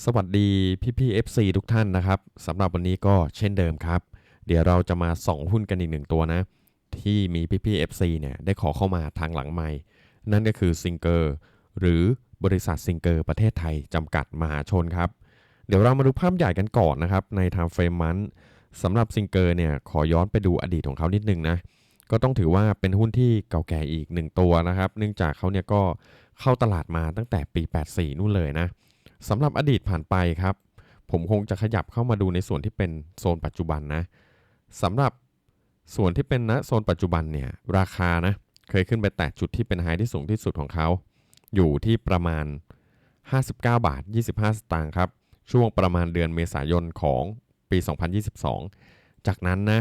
สวัสดีพี่พี่ FC ทุกท่านนะครับสำหรับวันนี้ก็เช่นเดิมครับ เดี๋ยวเราจะมาส่องหุ้นกันอีกหนึ่งตัวนะ ที่มีพี่พี่ FC เนี่ยได้ขอเข้ามาทางหลังใหม่ นั่นก็คือซิงเกอร์หรือบริษัทซิงเกอร์ประเทศไทยจำกัดมหาชนครับ เดี๋ยวเรามาดูภาพใหญ่กันก่อนนะครับ ในทางเฟรมมันสำหรับซิงเกอร์เนี่ยขอย้อนไปดูอดีตของเขานิดนึงนะก็ต้องถือว่าเป็นหุ้นที่เก่าแก่อีกหนึ่งตัวนะครับ เนื่องจากเขาเนี่ยก็เข้าตลาดมาตั้งแต่ปี 84 นู่นเลยนะ สำหรับอดีตผ่านไปครับ ผมคงจะขยับเข้ามาดูในส่วนที่เป็นโซนปัจจุบันนะสำหรับส่วนที่เป็นณโซนปัจจุบันเนี่ยราคานะเคยขึ้นไปแตะจุดที่เป็นไฮที่สูงที่สุดของเขา อยู่ที่ประมาณ 59 บาท 25 สตางค์ครับ ช่วงประมาณเดือนเมษายนของปี 2022 จากนั้นนะ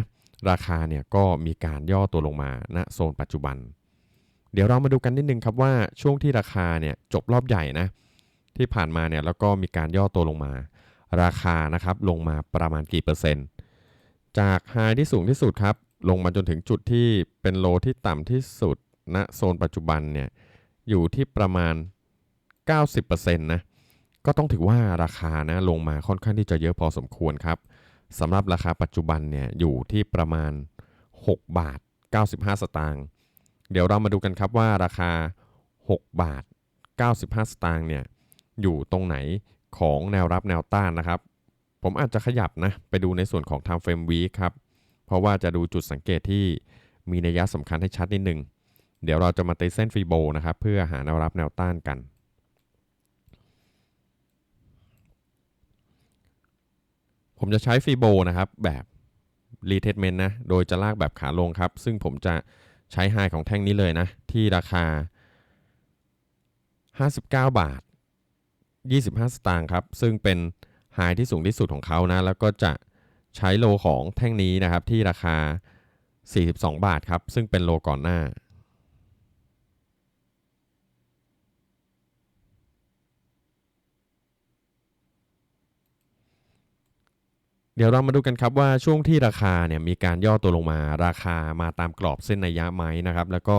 ราคาเนี่ยก็มีการย่อตัวลงมาณโซนปัจจุบัน เดี๋ยวเรามาดูกันนิดนึงครับว่าช่วงที่ราคาเนี่ยจบรอบใหญ่นะ ที่ผ่านมาเนี่ยแล้วก็มีการย่อตัวลงมา ราคานะครับลงมาประมาณกี่เปอร์เซ็นต์ จากไฮที่สูงที่สุดครับ ลงมาจนถึงจุดที่เป็นโลที่ต่ำที่สุดณโซนปัจจุบันเนี่ยอยู่ที่ประมาณ 90%นะก็ต้องถือว่าราคานะลงมาค่อนข้างที่จะเยอะพอสมควรครับสำหรับราคาปัจจุบันเนี่ยอยู่ที่ประมาณ 6 บาท 95 สตางค์เดี๋ยวเรามาดูกันครับว่าราคา 6 บาท 95 สตางค์เนี่ย อยู่ตรงไหนของแนวรับแนวต้านนะครับ ผมอาจจะขยับนะ ไปดูในส่วนของ time frame week ครับ เพราะว่าจะดูจุดสังเกตที่มีนัยยะสำคัญให้ชัดนิดหนึ่ง เดี๋ยวเราจะมาตีเส้นฟีโบนะครับ เพื่อหาแนวรับแนวต้านกัน ผมจะใช้ฟีโบนะครับแบบรีเท c เมนต์นะ โดยจะลากแบบขาลงครับ ซึ่งผมจะใช้ไฮของแท่งนี้เลยนะ ที่ราคา 59 บาท 25 สตางค์ครับ ซึ่งเป็นไฮที่สูงที่สุดของเขานะ แล้วก็จะใช้โลของแท่งนี้นะครับ ที่ราคา 42 บาทครับ ซึ่งเป็นโลก่อนหน้า เดี๋ยวเรามาดูกันครับว่าช่วงที่ราคาเนี่ยมีการย่อตัวลงมา ราคามาตามกรอบเส้นนัยะไหมนะครับ แล้วก็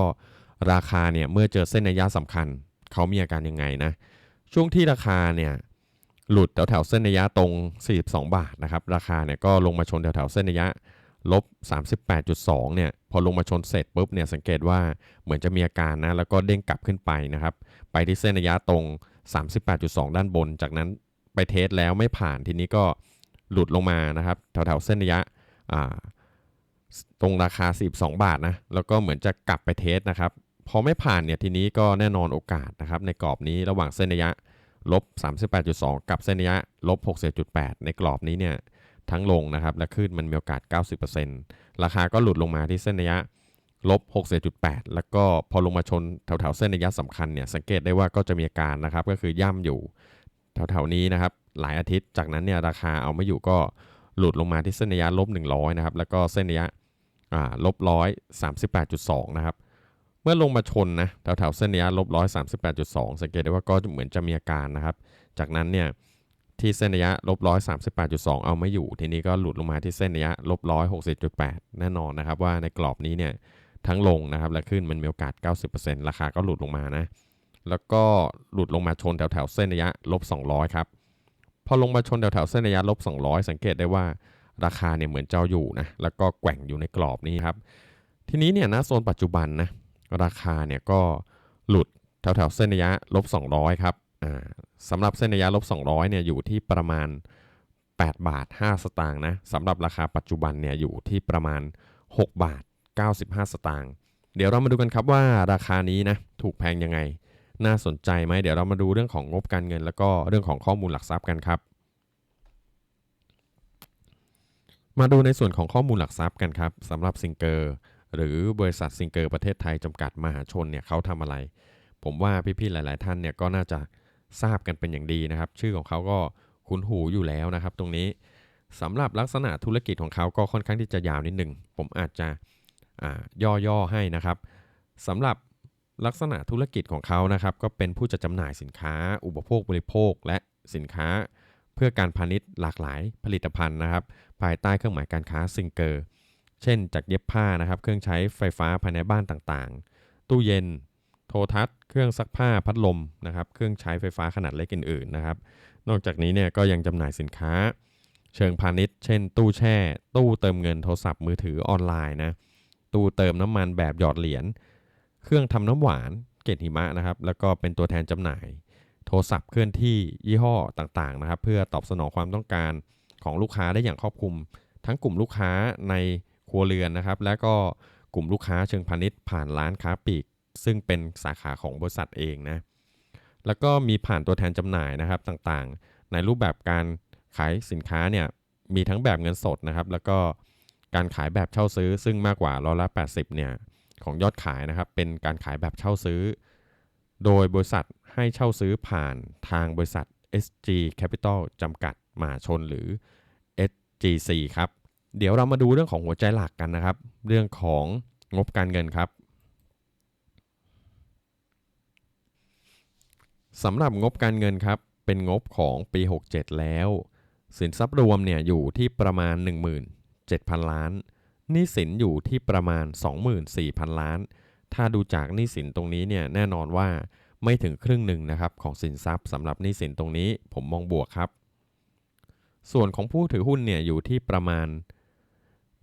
ราคาเนี่ยเมื่อเจอเส้นนัยยะสำคัญ เขามีอาการยังไงนะ ช่วงที่ราคาเนี่ยหลุดแถวแถวเส้นระยะตรง 42 บาทนะครับราคาเนี่ยก็ลงมาชนแถวแถวเส้นระยะลบ 38.2 เนี่ยพอลงมาชนเสร็จปุ๊บเนี่ยสังเกตว่าเหมือนจะมีอาการนะแล้วก็เด้งกลับขึ้นไปนะครับไปที่เส้นระยะตรง 38.2 ด้านบน จากนั้นไปเทสแล้วไม่ผ่านทีนี้ก็หลุดลงมานะครับแถวแถวๆเส้นระยะตรงราคา 42 บาทนะแล้วก็เหมือนจะกลับไปเทสนะครับ พอไม่ผ่านเนี่ยทีนี้ก็แน่นอนโอกาสนะครับในกรอบนี้ระหว่างเส้นระยะลบ38.2 กับเส้นระยะลบ60.8 ในกรอบนี้เนี่ยทั้งลงนะครับและขึ้นมันมีโอกาส 90%ราคาก็หลุดลงมาที่เส้นระยะลบ60.8 แล้วก็พอลงมาชนแถวๆเส้นระยะสำคัญเนี่ยสังเกตได้ว่าก็จะมีอาการนะครับก็คือย่ำอยู่แถวๆนี้นะครับหลายอาทิตย์จากนั้นเนี่ยราคาเอาไม่อยู่ก็หลุดลงมาที่เส้นระยะลบ100นะครับแล้วก็เส้นระยะลบร้อ่าลบร้อย38.2นะครับ เมื่อลงมาชนนะแถวๆเส้นระยะลบร้อยสามสิบแปดจุดสองสังเกตได้ว่าก็เหมือนจะมีอาการนะครับ จากนั้นเนี่ยที่เส้นระยะลบร้อยสามสิบแปดจุดสองเอาไม่อยู่ ทีนี้ก็หลุดลงมาที่เส้นระยะลบร้อยหกสิบจุดแปดแน่นอนนะครับว่าในกรอบนี้เนี่ยทั้งลงนะครับและขึ้นมันมีโอกาส 90%ราคาก็หลุดลงมานะ แล้วก็หลุดลงมาชนแถวๆเส้นระยะลบ200 ครับ พอลงมาชนแถวๆเส้นระยะลบ200 สังเกตได้ว่าราคาเนี่ยเหมือนเจ้าอยู่นะ แล้วก็แกว่งอยู่ในกรอบนี้ครับ ทีนี้เนี่ยนะโซนปัจจุบันนะ ราคาเนี่ยก็หลุดแถวๆเส้นระยะลบ200 ครับสำหรับเส้นระยะลบ200เนี่ยอยู่ที่ประมาณ 8 บาท 5 สตางค์นะสำหรับราคาปัจจุบันเนี่ยอยู่ที่ประมาณ 6 บาท 95 สตางค์เดี๋ยวเรามาดูกันครับว่าราคานี้นะถูกแพงยังไง น่าสนใจไหมเดี๋ยวเรามาดูเรื่องของงบการเงิน แล้วก็เรื่องของข้อมูลหลักทรัพย์กันครับ มาดูในส่วนของข้อมูลหลักทรัพย์กันครับสำหรับซิงเกอร์ หรือบริษัทซิงเกอร์ประเทศไทยจำกัดมหาชนเนี่ยเขาทำอะไร ผมว่าพี่ๆหลาย ๆ ท่านเนี่ยก็น่าจะทราบกันเป็นอย่างดีนะครับ ชื่อของเขาก็คุ้นหูอยู่แล้วนะครับตรงนี้สำหรับลักษณะธุรกิจของเขาก็ค่อนข้างที่จะยาวนิดหนึ่งผมอาจจะย่อๆให้นะครับสำหรับลักษณะธุรกิจของเขานะครับก็เป็นผู้จัดจำหน่ายสินค้า อุปโภคบริโภค และสินค้า เพื่อการพาณิชย์หลากหลายผลิตภัณฑ์นะครับ ภายใต้เครื่องหมายการค้าซิงเกอร์ เช่นจากเย็บผ้านะครับ เครื่องใช้ไฟฟ้าภายในบ้านต่างๆ ตู้เย็น โทรทัศน์ เครื่องซักผ้าพัดลมนะครับ เครื่องใช้ไฟฟ้าขนาดเล็กอื่นๆนะครับ นอกจากนี้เนี่ยก็ยังจำหน่ายสินค้า เชิงพาณิชย์ เช่น ตู้แช่ ตู้เติมเงินโทรศัพท์มือถือออนไลน์นะ ตู้เติมน้ำมันแบบหยอดเหรียญ เครื่องทำน้ำหวาน เกล็ดหิมะนะครับ แล้วก็เป็นตัวแทนจำหน่าย โทรศัพท์เคลื่อนที่ยี่ห้อต่างๆนะครับ เพื่อตอบสนองความต้องการของลูกค้าได้อย่างครอบคลุม ทั้งกลุ่มลูกค้าใน ครัวเรือนนะครับ และก็กลุ่มลูกค้าเชิงพาณิชย์ผ่านร้านค้าปลีก ซึ่งเป็นสาขาของบริษัทเองนะแล้วก็มีผ่านตัวแทนจำหน่ายนะครับต่างๆ ในรูปแบบการขายสินค้าเนี่ยมีทั้งแบบเงินสดนะครับ แล้วก็การขายแบบเช่าซื้อ ซึ่งมากกว่าร้อยละ 80เนี่ยของยอดขายนะครับ เป็นการขายแบบเช่าซื้อ โดยบริษัทให้เช่าซื้อผ่านทางบริษัท SG Capital จำกัดมหาชนหรือ SGC ครับ เดี๋ยวเรามาดูเรื่องของหัวใจหลักกันนะครับ เรื่องของงบการเงินครับสำหรับงบการเงินครับ เป็นงบของปี 67 แล้ว สินทรัพย์รวมเนี่ยอยู่ที่ประมาณ 17,000 ล้านหนี้สินอยู่ที่ประมาณ 24,000 ล้าน ถ้าดูจากหนี้สินตรงนี้เนี่ยแน่นอนว่าไม่ถึงครึ่งหนึ่งนะครับของสินทรัพย์สำหรับหนี้สินตรงนี้ผมมองบวกครับ ส่วนของผู้ถือหุ้นเนี่ยอยู่ที่ประมาณ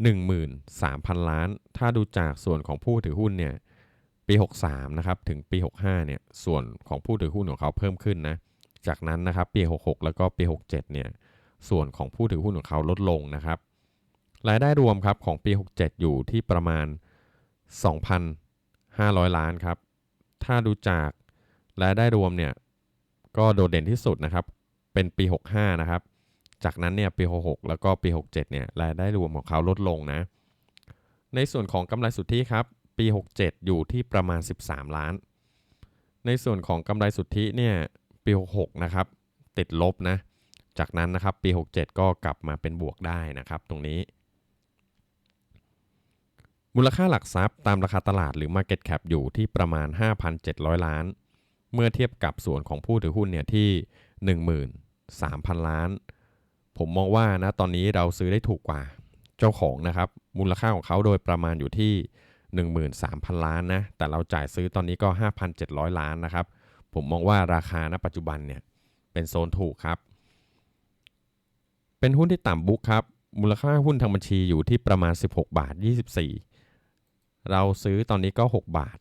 13,000 ล้าน ถ้าดูจากส่วนของผู้ถือหุ้นเนี่ยปี 63 นะครับ ถึงปี 65 เนี่ย ส่วนของผู้ถือหุ้นของเขาเพิ่มขึ้นนะ จากนั้นนะครับ ปี 66 แล้วก็ปี 67 เนี่ย ส่วนของผู้ถือหุ้นของเขาลดลงนะครับ รายได้รวมครับของปี 67 อยู่ที่ประมาณ 2,500 ล้านครับ ถ้าดูจากรายได้รวมเนี่ย ก็โดดเด่นที่สุดนะครับ เป็นปี 65 นะครับ จากนั้นเนี่ยปี 66 แล้วก็ปี 67 เนี่ยรายได้รวมของเขาลดลงนะ ในส่วนของกำไรสุทธิครับ ปี 67 อยู่ที่ประมาณ 13 ล้าน ในส่วนของกำไรสุทธิเนี่ยปี 66 นะครับ ติดลบนะ จากนั้นนะครับปี 67 ก็กลับมาเป็นบวกได้นะครับตรงนี้ มูลค่าหลักทรัพย์ตามราคาตลาดหรือ Market Cap อยู่ที่ประมาณ 5,700 ล้าน เมื่อเทียบกับส่วนของผู้ถือหุ้นเนี่ยที่ 13,000 ล้าน ผมมองว่านะตอนนี้เราซื้อได้ถูกกว่าเจ้าของนะครับ มูลค่าของเขาโดยประมาณอยู่ที่ 13,000 ล้านนะ แต่เราจ่ายซื้อตอนนี้ก็ 5,700 ล้านนะครับ ผมมองว่าราคาณปัจจุบันเนี่ยเป็นโซนถูกครับ เป็นหุ้นที่ต่ำบุ๊กครับ มูลค่าหุ้นทางบัญชีอยู่ที่ประมาณ 16 บาท 24 เราซื้อตอนนี้ก็ 6 บาท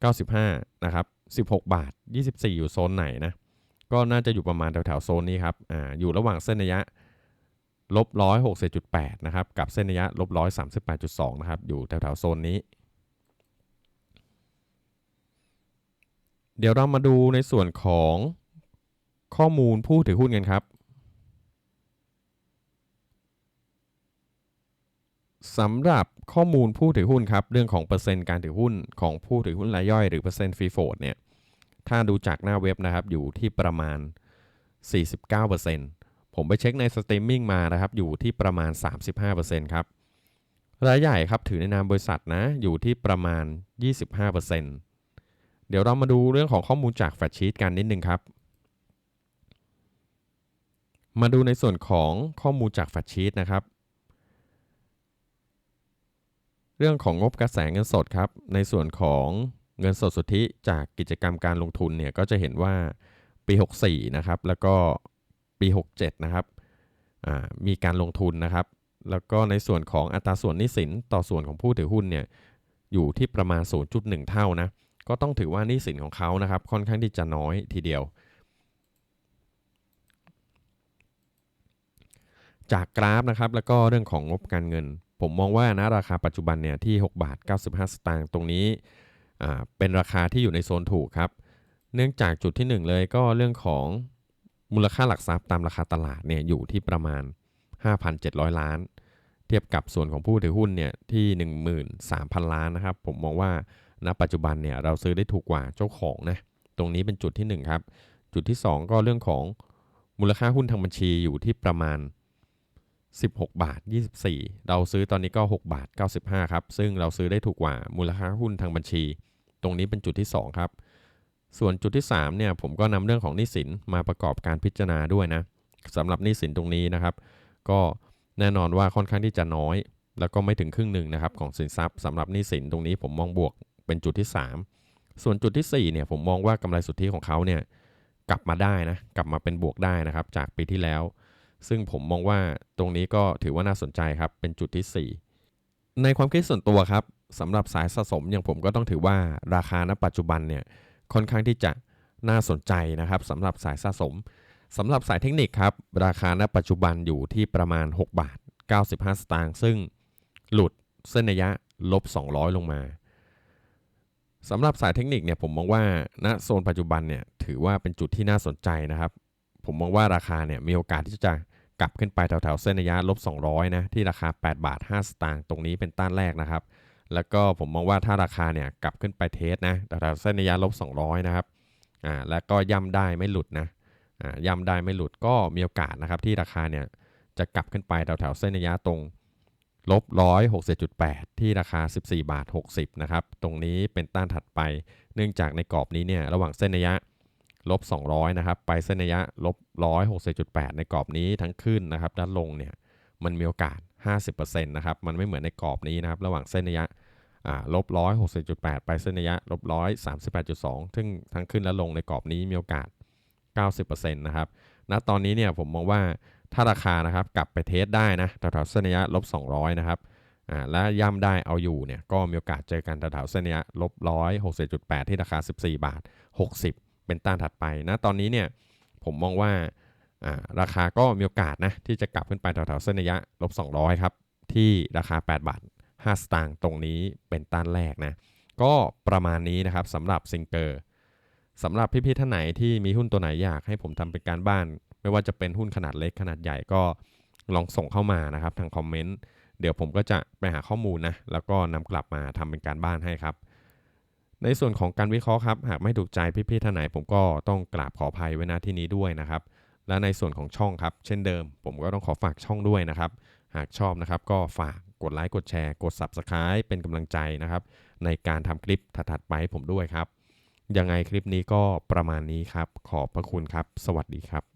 95 นะครับ 16 บาท 24 อยู่โซนไหนนะ ก็น่าจะอยู่ประมาณแถวๆโซนนี้ครับอ่าอยู่ระหว่างเส้นระยะลบร้อยหกสิบจุดแปดนะครับกับเส้นระยะลบร้อยสามสิบแปดจุดสองนะครับอยู่แถวๆโซนนี้ เดี๋ยวเรามาดูในส่วนของข้อมูลผู้ถือหุ้นกันครับสำหรับข้อมูลผู้ถือหุ้นครับเรื่องของเปอร์เซ็นต์การถือหุ้นของผู้ถือหุ้นรายย่อยหรือเปอร์เซ็นต์ฟรีโฟดเนี่ย ถ้าดูจากหน้าเว็บนะครับ อยู่ที่ประมาณ 49%ผมไปเช็คในสตรีมมิ่งมานะครับ อยู่ที่ประมาณ 35%ครับรายใหญ่ครับถือในนามบริษัทนะ อยู่ที่ประมาณ 25%เดี๋ยวเรามาดูเรื่องของข้อมูลจากแฟชชีตกันนิดนึงครับ มาดูในส่วนของข้อมูลจากแฟชชีตนะครับ เรื่องของงบกระแสเงินสดครับ ในส่วนของ เงินสดสุทธิจากกิจกรรมการลงทุนเนี่ยก็จะเห็นว่าปี 64 นะครับ แล้วก็ปี 67 นะครับมีการลงทุนนะครับ แล้วก็ในส่วนของอัตราส่วนนี้สินต่อส่วนของผู้ถือหุ้นเนี่ยอยู่ที่ประมาณ 0.1 เท่านะ ก็ต้องถือว่านี้สินของเขานะครับ ค่อนข้างที่จะน้อยทีเดียว จากกราฟนะครับ แล้วก็เรื่องของงบการเงิน ผมมองว่านะราคาปัจจุบันเนี่ยที่ 6 บาท 95 สตางค์ตรงนี้ เป็นราคาที่อยู่ในโซนถูกครับ เนื่องจากจุดที่ 1 เลยก็เรื่องของมูลค่าหลักทรัพย์ตามราคาตลาดเนี่ยอยู่ที่ประมาณ 5,700 ล้าน เทียบกับส่วนของผู้ถือหุ้นเนี่ยที่ 13,000 ล้านนะครับ ผมมองว่าณปัจจุบันเนี่ยเราซื้อได้ถูกกว่าเจ้าของนะตรงนี้เป็นจุดที่ 1 ครับ จุดที่ 2 ก็เรื่องของมูลค่าหุ้นทางบัญชีอยู่ที่ประมาณ 16 บาท 24 เราซื้อตอนนี้ก็ 6 บาท 95 ครับ ซึ่งเราซื้อได้ถูกกว่ามูลค่าหุ้นทางบัญชี ตรงนี้เป็นจุดที่ 2 ครับ ส่วนจุดที่3เนี่ยผมก็นำเรื่องของหนี้สินมาประกอบการพิจารณาด้วยนะสำหรับหนี้สินตรงนี้นะครับ ก็แน่นอนว่าค่อนข้างที่จะน้อย แล้วก็ไม่ถึงครึ่งหนึ่งนะครับของสินทรัพย์สำหรับหนี้สินตรงนี้ผมมองบวกเป็นจุดที่ 3 ส่วนจุดที่4เนี่ยผมมองว่ากำไรสุทธิของเขาเนี่ยกลับมาได้นะกลับมาเป็นบวกได้นะครับจากปีที่แล้ว ซึ่งผมมองว่าตรงนี้ก็ถือว่าน่าสนใจครับ เป็นจุดที่ 4 ในความคิดส่วนตัวครับสำหรับสายสะสมอย่างผมก็ต้องถือว่าราคาณปัจจุบันเนี่ยค่อนข้างที่จะน่าสนใจนะครับสำหรับสายสะสมสำหรับสายเทคนิคครับ ราคาณปัจจุบันอยู่ที่ประมาณ 6 บาท 95 สตางค์ซึ่งหลุดเส้นระยะลบ 200 ลงมาสำหรับสายเทคนิคเนี่ยผมมองว่าณโซนปัจจุบันเนี่ยถือว่าเป็นจุดที่น่าสนใจนะครับ ผมมองว่าราคาเนี่ยมีโอกาสที่จะกลับขึ้นไปแถวๆเส้นระยะลบ 200 นะ ที่ราคา 8 บาท 5 สตางค์ตรงนี้เป็นต้านแรกนะครับ แล้วก็ผมมองว่าถ้าราคาเนี่ยกลับขึ้นไปเทสนะแถวๆเส้นระยะลบ 200 นะครับอ่าแล้วก็ย่ำได้ไม่หลุดนะอ่าย่ำได้ไม่หลุดก็มีโอกาสนะครับที่ราคาเนี่ยจะกลับขึ้นไปแถวๆเส้นระยะตรงลบ167.8ที่ราคา 14 บาท 60 นะครับ ตรงนี้เป็นต้านถัดไป เนื่องจากในกรอบนี้เนี่ยระหว่างเส้นระยะ ลบ200นะครับไปเส้นระยะลบ160.8ในกรอบนี้ทั้งขึ้นนะครับด้านลงเนี่ยมันมีโอกาส 50%นะครับมันไม่เหมือนในกรอบนี้นะครับระหว่างเส้นระยะอ่าลบ160.8ไปเส้นระยะลบ138.2 ซึ่งทั้งขึ้นและลงในกรอบนี้มีโอกาส 90%นะครับณตอนนี้เนี่ยผมมองว่าถ้าราคานะครับกลับไปเทสได้นะแถวๆเส้นระยะลบ200 นะครับและย่ำได้เอาอยู่เนี่ยก็มีโอกาสเจอกันแถวๆเส้นระยะลบ160.8ที่ราคา 14 บาท 60 เป็นต้านถัดไปณตอนนี้เนี่ยผมมองว่าอ่าราคาก็มีโอกาสนะที่จะกลับขึ้นไปแถวๆเส้นระยะลบ200ครับที่ราคา 8 บาท 5 สตางค์ตรงนี้เป็นต้านแรกนะก็ประมาณนี้นะครับสำหรับซิงเกอร์สำหรับพี่ๆท่านไหนที่มีหุ้นตัวไหนอยากให้ผมทำเป็นการบ้าน ไม่ว่าจะเป็นหุ้นขนาดเล็กขนาดใหญ่ก็ลองส่งเข้ามานะครับทางคอมเมนต์เดี๋ยวผมก็จะไปหาข้อมูลนะแล้วก็นำกลับมาทำเป็นการบ้านให้ครับ ในส่วนของการวิเคราะห์ครับหากไม่ถูกใจพี่ๆท่านไหน ผมก็ต้องกราบขออภัยไว้ณที่นี้ด้วยนะครับ และในส่วนของช่องครับ เช่นเดิม ผมก็ต้องขอฝากช่องด้วยนะครับ หากชอบนะครับ ก็ฝากกดไลค์กดแชร์ กด Subscribe เป็นกำลังใจนะครับ ในการทำคลิปถัดๆไปให้ผมด้วยครับ ยังไงคลิปนี้ก็ประมาณนี้ครับ ขอบพระคุณครับ สวัสดีครับ